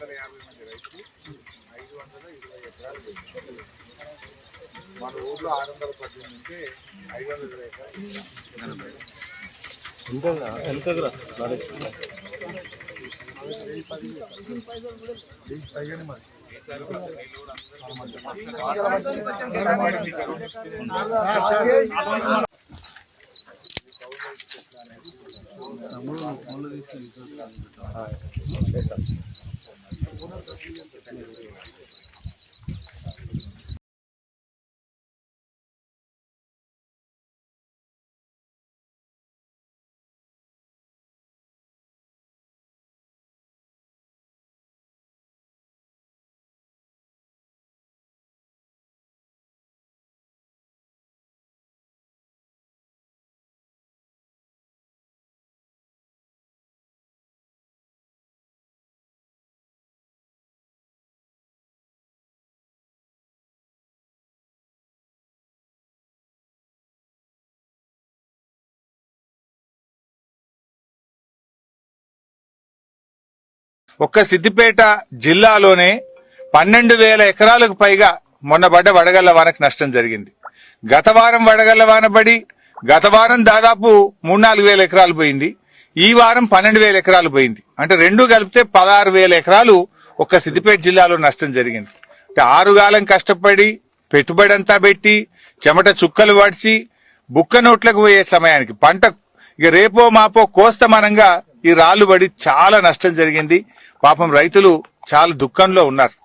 వందల యాభై మంది రైతులు ఐదు వందల ఇరవై ఎకరాలు మన ఊర్లో ఆరు వందల పద్దెనిమిది ఉంటే ఐదు వందల ఇరవై ఎకరాలు ఎంత ఒక్క సిద్దిపేట జిల్లాలోనే పన్నెండు వేల ఎకరాలకు పైగా మొన్న పడ్డ వడగళ్ళ వానకు నష్టం జరిగింది. గత వారం వడగళ్ళ వాన పడి గత వారం దాదాపు మూడు నాలుగు వేల ఎకరాలు పోయింది. ఈ వారం పన్నెండు వేల ఎకరాలు పోయింది. అంటే రెండు కలిపితే పదహారు వేల ఎకరాలు ఒక్క సిద్దిపేట జిల్లాలో నష్టం జరిగింది. అంటే ఆరుగాలం కష్టపడి పెట్టుబడి అంతా పెట్టి చెమట చుక్కలు పడిచి బుక్క నోట్లకు పోయే సమయానికి పంట ఇక రేపో మాపో కోస్తమానంగా ఈ రాళ్ళు పడి చాలా నష్టం జరిగింది. పాపం రైతులు చాలా దుఃఖంలో ఉన్నారు.